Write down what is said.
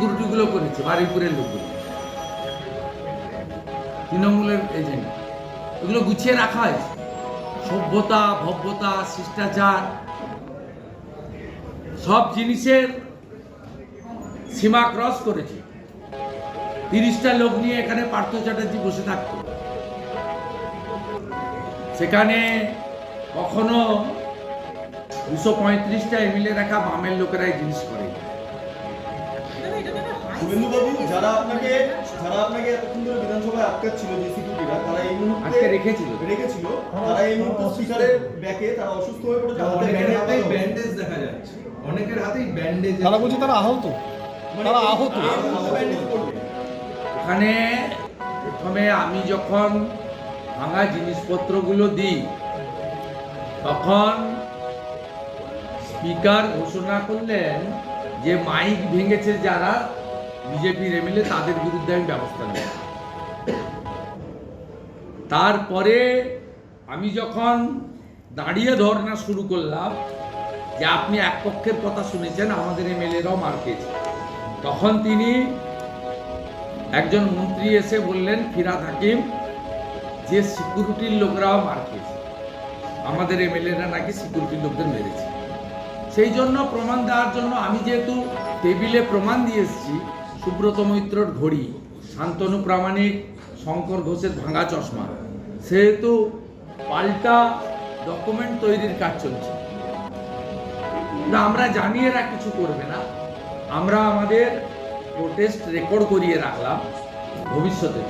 সিকিউরিটিগুলো করেছে, বারুইপুরের লোকগুলো। তৃণমূলের এজেন্ট এগুলো গুছিয়ে রাখা হয়েছে। সভ্যতা, ভব্যতা, শিষ্টাচার, সব জিনিসের সীমা ক্রস করেছে। তিরিশটা লোক নিয়ে এখানে পার্থ চ্যাটার্জি বসে থাকতো। সেখানে কখনো দুশো পঁয়ত্রিশটা এমএলএ রাখা বামের লোকেরা এই জিনিস করে শুভেন্দুবাবু যারা আপনাকে যারা আপনাকে এতক্ষণ ধরে বিধানসভায় আটকাচ্ছিল যে সিকিউরিটিরা তারা এই মুহূর্তে রেখেছিল। রেখেছিল। তারা এই মুহূর্তে স্পিকারের ব্যাকে তারা অসুস্থ হয়ে পড়েছে অনেকের ব্যান্ডেজ হাতেই ব্যান্ডেজ দেখা যাচ্ছে। অনেকের হাতেই ব্যান্ডেজ তারা বলছে তারা আহত। মানে তারা আহত। ওখানে প্রথমে আমি যখন ভাঙা জিনিসপত্রগুলো দিই তখন স্পিকার ঘোষণা করলেন যে মাইক ভেঙেছে যারা বিজেপির এমএলএ তাদের বিরুদ্ধে আমি ব্যবস্থা নেব। তারপরে আমি যখন দাঁড়িয়ে ধর্ণা শুরু করলাম যে আপনি এক পক্ষের কথা শুনেছেন, আমাদের এমএলএরাও মার খেয়েছে। তখন তিনি একজন মন্ত্রী এসে বললেন, ফিরাদ হাকিম, যে সিকিউরিটির লোকরাও মার খেয়েছে, আমাদের এমএলএরা নাকি সিকিউরিটির লোকদের মেরেছে। সেই জন্য প্রমাণ দেওয়ার জন্য আমি যেহেতু টেবিলে প্রমাণ দিয়ে এসেছি সুব্রত মৈত্রর ঘড়ি, শান্তনু প্রামাণিক, শঙ্কর ঘোষের ভাঙা চশমা। সেহেতু পাল্টা ডকুমেন্ট তৈরির কাজ চলছে। না, আমরা জানিয়ে এরা কিছু করবে না। আমরা আমাদের প্রোটেস্ট রেকর্ড করিয়ে রাখলাম ভবিষ্যতে।